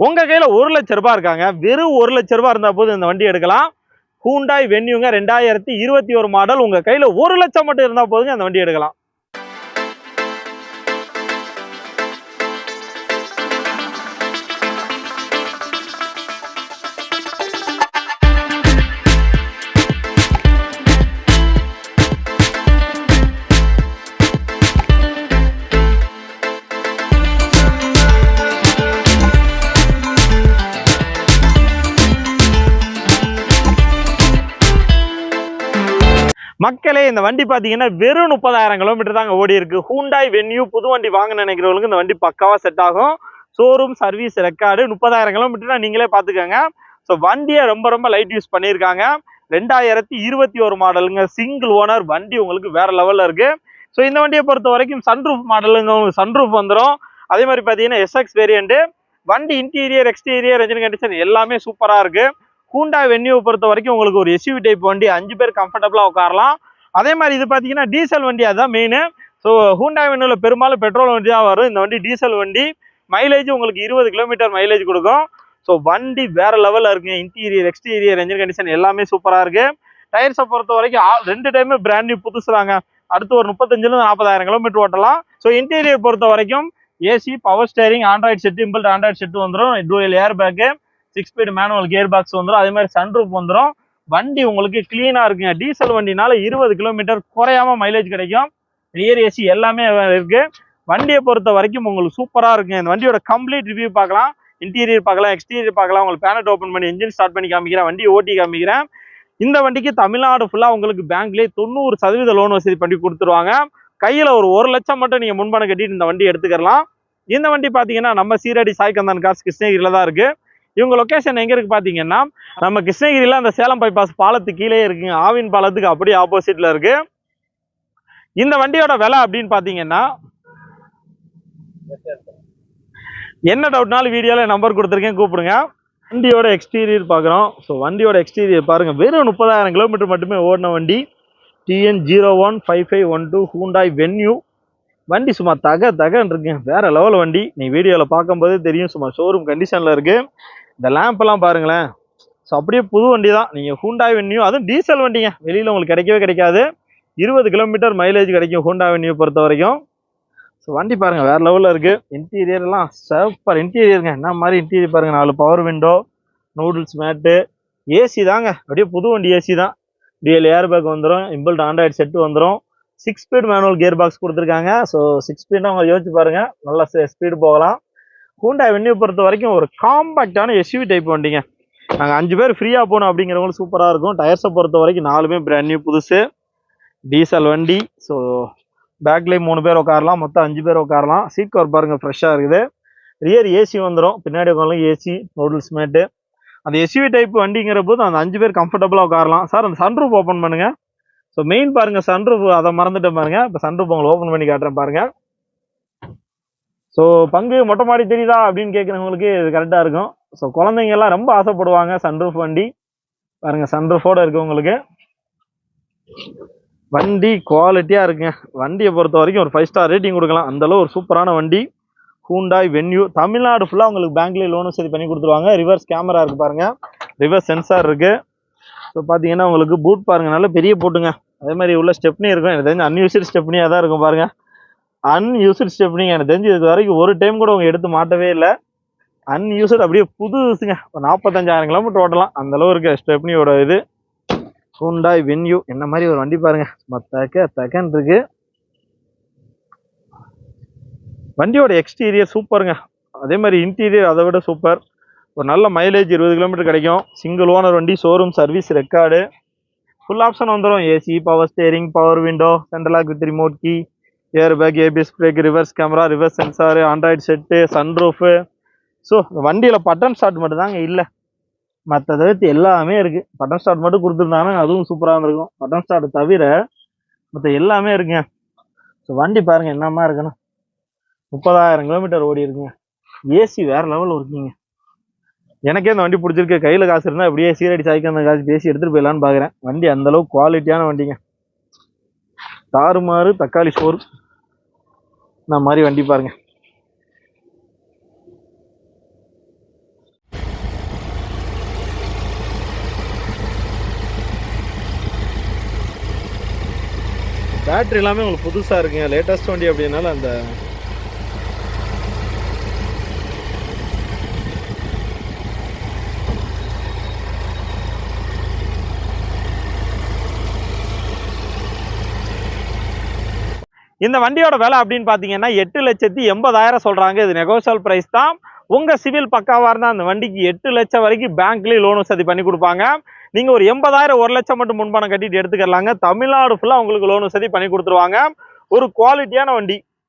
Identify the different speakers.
Speaker 1: உங்க கையில ஒரு லட்ச ரூபாய் இருக்காங்க. வெறும் ஒரு லட்ச ரூபா இருந்தா போதும் இந்த வண்டி எடுக்கலாம். ஹூண்டாய் வென்யூங்க ரெண்டாயிரத்தி இருபத்தி ஒரு மாடல் உங்க கையில ஒரு லட்சம் மட்டும் இருந்தா போதுங்க அந்த வண்டி எடுக்கலாம். மக்களே இந்த வண்டி பார்த்தீங்கன்னா வெறும் முப்பதாயிரம் கிலோமீட்டர் தாங்க ஓடி இருக்கு. ஹூண்டாய் வென்யூ புது வண்டி வாங்க நினைக்கிறவங்களுக்கு இந்த வண்டி பக்காவா செட் ஆகும். ஷோரூம் சர்வீஸ் ரெக்கார்டு முப்பதாயிரம் கிலோமீட்டர்னா நீங்களே பார்த்துக்கோங்க ஸோ வண்டியை ரொம்ப ரொம்ப லைட் யூஸ் பண்ணியிருக்காங்க. ரெண்டாயிரத்தி இருபத்தி ஒரு மாடலுங்க சிங்கிள் ஓனர் வண்டி உங்களுக்கு வேற லெவலில் இருக்கு. ஸோ இந்த வண்டியை பொறுத்த வரைக்கும் சன்ரூஃப் மாடலுங்க உங்களுக்கு சன்ரூஃப் வந்துடும் அதே மாதிரி பார்த்தீங்கன்னா எஸ்எக்ஸ் வேரியண்ட்டு வண்டி இன்டீரியர் எக்ஸ்டீரியர் என்ஜின் கண்டிஷன் எல்லாமே சூப்பராக இருக்குது ஹூண்டா வென்யூ பொறுத்த வரைக்கும் உங்களுக்கு ஒரு எஸ்யூவி டைப் வண்டி அஞ்சு பேர் கம்ஃபர்டபுளாக உட்காரலாம். அதே மாதிரி இது பார்த்தீங்கன்னா டீசல் வண்டி அதுதான் மெயின் ஸோ ஹூண்டா வென்யூவில் பெரும்பாலும் பெட்ரோல் வண்டி தான் வரும். இந்த வண்டி டீசல் வண்டி. மைலேஜ் உங்களுக்கு இருபது கிலோமீட்டர் மைலேஜ் கொடுக்கும். ஸோ வண்டி வேற லெவலில் இருக்குங்க இன்டீரியர் எக்ஸ்டீரியர் என்ஜின் கண்டிஷன் எல்லாமே சூப்பராக இருக்குது டயர்ஸை பொறுத்த வரைக்கும் ரெண்டு டைமே பிராண்ட் நியூ அடுத்து ஒரு முப்பத்தஞ்சுலேருந்து நாற்பதாயிரம் கிலோமீட்டர் ஓட்டலாம். ஸோ இன்டீரியர் பொறுத்த வரைக்கும் AC power steering Android set inbuilt Android set வந்துடும் dual air bag six speed manual gear box வந்துடும் அதே மாதிரி சன்ரூப் வந்துடும் வண்டி உங்களுக்கு க்ளீனாக இருக்குங்க. டீசல் வண்டினால இருபது கிலோமீட்டர் குறையாம மைலேஜ் கிடைக்கும். ரியர் ஏசி எல்லாமே இருக்கு. வண்டியை பொறுத்த வரைக்கும் உங்களுக்கு சூப்பராக இருக்குங்க. இந்த வண்டியோட கம்ப்ளீட் ரிவ்யூ பார்க்கலாம். இன்டீரியர் பார்க்கலாம் எக்ஸ்டீரியர் பார்க்கலாம். உங்களுக்கு பேனட் ஓப்பன் பண்ணி இன்ஜின் ஸ்டார்ட் பண்ணி காமிக்கிறேன். வண்டி ஓட்டி காமிக்கிறேன். இந்த வண்டிக்கு தமிழ்நாடு ஃபுல்லாக உங்களுக்கு பேங்க்லேயே தொண்ணூறு சதவீத லோன் வசதி பண்ணி கொடுத்துருவாங்க. கையில் ஒரு ஒரு லட்சம் மட்டும் நீங்கள் முன்பணம் கட்டிட்டு இந்த வண்டி எடுத்துக்கலாம் இந்த வண்டி பார்த்தீங்கன்னா நம்ம சீரடி சாய்கந்தன் காசு கிருஷ்ணகிரியில் தான் இருக்குது இவங்க லொகேஷன் எங்க இருக்கு பாத்தீங்கன்னா நம்ம கிருஷ்ணகிரியில அந்த சேலம் பைபாஸ் பாலத்துக்கு கீழே இருக்குங்க. ஆவின் பாலத்துக்கு அப்படியே ஆப்போசிட்ல இருக்கு. இந்த வண்டியோட விலை அப்படின்னு பாத்தீங்கன்னா என்ன டவுட்னாலும் வீடியோல நம்பர் கொடுத்துருக்கேன் கூப்பிடுங்க. வண்டியோட எக்ஸ்டீரியர் பார்க்குறோம் ஸோ வண்டியோட எக்ஸ்டீரியர் பாருங்க. வெறும் முப்பதாயிரம் கிலோமீட்டர் மட்டுமே ஓடின வண்டி. TN zero one five five one two Hyundai Venue வண்டி சும்மா தக தகன்னு இருக்குங்க. வேற லெவல் வண்டி. நீ வீடியோவில் பார்க்கும்போதே தெரியும். சும்மா ஷோரூம் கண்டிஷனில் இருக்கு. இந்த லேம்ப் எல்லாம் பாருங்களேன். ஸோ அப்படியே புது வண்டி தான் நீங்கள் ஹூண்டாய் வென்யூ அதுவும் டீசல் வண்டிங்க. வெளியில் உங்களுக்கு கிடைக்கவே கிடைக்காது. இருபது கிலோமீட்டர் மைலேஜ் கிடைக்கும் ஹூண்டா வென்யூ பொறுத்த வரைக்கும். ஸோ வண்டி பாருங்க வேறு லெவலில் இருக்குது இன்டீரியர் எல்லாம் சூப்பர் இன்டீரியருங்க என்ன மாதிரி இன்டீரியர் பாருங்கள் நாலு power window noodles mat AC தாங்க. அப்படியே புது வண்டி ஏசி தான். டிஎல் ஏர் பேக் வந்துடும் இம்பிள்ட் ஆண்ட்ராய்டு செட்டு வந்துடும் six speed manual gear box கொடுத்துருக்காங்க. ஸோ சிக்ஸ் ஸ்பீட் அவங்க யோசிச்சு பாருங்கள் நல்லா ஸ்பீடு போகலாம். ஹூண்டா வென்யூ பொறுத்த வரைக்கும் ஒரு காம்பாக்டான எஸ்யூவி டைப் வண்டிங்க. நாங்கள் அஞ்சு பேர் ஃப்ரீயாக போகணும் அப்படிங்கிறவங்களும் சூப்பராக இருக்கும். டயர்ஸை பொறுத்த வரைக்கும் நாலுமே பிராண்ட் நியூ புதுசு. டீசல் வண்டி. ஸோ பேக்லேயும் மூணு பேர் உட்காரலாம். மொத்தம் அஞ்சு பேர் உட்காரலாம். சீட் கவர் பாருங்கள் ஃப்ரெஷ்ஷாக இருக்குது. ரியர் ஏசி வந்துடும் பின்னாடி உட்காரலாம். ஏசி நூடுல்ஸ் மேட்டு அந்த எஸ்யூவி டைப் வண்டிங்கிற போது அந்த அஞ்சு பேர் கம்ஃபர்டபுளாக உட்காரலாம். சார் அந்த சன்ரூப் ஓப்பன் பண்ணுங்கள் ஸோ மெயின் பாருங்கள் சன்ரூப் அதை மறந்துட்டேன் பாருங்க. இப்போ சன்ரூப் உங்களுக்கு ஓப்பன் பண்ணி காட்டுறேன் பாருங்கள் ஸோ பங்கு மொட்டை மாடி தெரியுதா அப்படின்னு கேட்குறவங்களுக்கு இது கரெக்டாக இருக்கும். ஸோ குழந்தைங்க எல்லாம் ரொம்ப ஆசைப்படுவாங்க சன்ரூஃப் வண்டி. பாருங்க சன்ரூஃபோட இருக்கவங்களுக்கு வண்டி குவாலிட்டியாக இருக்குங்க. வண்டியை பொறுத்த வரைக்கும் ஒரு ஃபைவ் ஸ்டார் ரேட்டிங் கொடுக்கலாம். அந்தளவு ஒரு சூப்பரான வண்டி. ஹூண்டாய் வென்யூ தமிழ்நாடு ஃபுல்லாக உங்களுக்கு பேங்க்லேயே லோனும் சரி பண்ணி கொடுத்துருவாங்க. ரிவர்ஸ் கேமரா இருக்குது பாருங்கள் ரிவர்ஸ் சென்சார் இருக்குது ஸோ பார்த்தீங்கன்னா உங்களுக்கு பூட் பாருங்கள் நல்லா பெரிய போட்டுங்க அதே மாதிரி உள்ள ஸ்டெப்னி இருக்கும். எனக்கு தெரிஞ்ச அன்யூசியல் ஸ்டெப்னியாக தான் இருக்கும் பாருங்கள் அன்யூஸ்டு ஸ்டெப்னிங்க எனக்கு தெரிஞ்சு இது வரைக்கும் ஒரு டைம் கூட உங்க எடுத்து மாட்டவே இல்லை. அன்யூஸ்டு அப்படியே புதுசுங்க. ஒரு நாற்பத்தஞ்சாயிரம் கிலோமீட்டர் ஓட்டலாம். அந்த அளவு இருக்க ஸ்டெப்னியோட இது. ஹூண்டாய் வென்யூ என்ன மாதிரி ஒரு வண்டி பாருங்க. மத்தக்க தக்க தக்கன் இருக்கு. வண்டியோட எக்ஸ்டீரியர் சூப்பருங்க அதே மாதிரி இன்டீரியர் அதை விட சூப்பர் ஒரு நல்ல மைலேஜ் இருபது கிலோமீட்டர் கிடைக்கும். சிங்கிள் ஓனர் வண்டி showroom service record full option வந்துடும் AC power steering power window central lock with remote key air bag ABS brake reverse camera reverse sensor Android set sunroof so வண்டியில் button start மட்டும் தாங்க இல்லை. மற்ற தவிர்த்து எல்லாமே இருக்குது பட்டன் ஸ்டார்ட் மட்டும் கொடுத்துருந்தாங்கன்னா அதுவும் சூப்பராக இருந்திருக்கும் பட்டன் ஸ்டார்ட் தவிர மற்ற எல்லாமே இருக்குங்க. ஸோ வண்டி பாருங்கள் என்னமா இருக்குன்னா. முப்பதாயிரம் கிலோமீட்டர் ஓடி இருக்குங்க. ஏசி வேறு லெவலில் இருக்குங்க. எனக்கே இந்த வண்டி பிடிச்சிருக்கு. கையில் காசு இருந்தால் அப்படியே சீரடி சாய்க்கு அந்த காசு பேசி எடுத்துகிட்டு போயிடலான்னு பார்க்குறேன் வண்டி அந்தளவுக்கு குவாலிட்டியான வண்டிங்க. தாறுமாறு தக்காளி சோறு நான் மாதிரி வண்டி பாருங்க. பேட்ரி எல்லாமே உங்களுக்கு புதுசாக இருக்குங்க. லேட்டஸ்ட் வண்டி அப்படின்னால அந்த இந்த வண்டியோட விலை அப்படின்னு பார்த்தீங்கன்னா எட்டு லட்சத்தி எண்பதாயிரம் சொல்கிறாங்க இது நெகோசியல் ப்ரைஸ் தான். உங்கள் சிவில் பக்காவாக இருந்தால் அந்த வண்டிக்கு எட்டு லட்சம் வரைக்கும் பேங்க்லேயும் லோன் வசதி பண்ணி கொடுப்பாங்க. நீங்கள் ஒரு எண்பதாயிரம் ஒரு லட்சம் மட்டும் முன்பணம் கட்டிட்டு எடுத்துக்கலாங்க. தமிழ்நாடு ஃபுல்லாக உங்களுக்கு லோன் வசதி பண்ணி கொடுத்துருவாங்க. ஒரு குவாலிட்டியான வண்டி.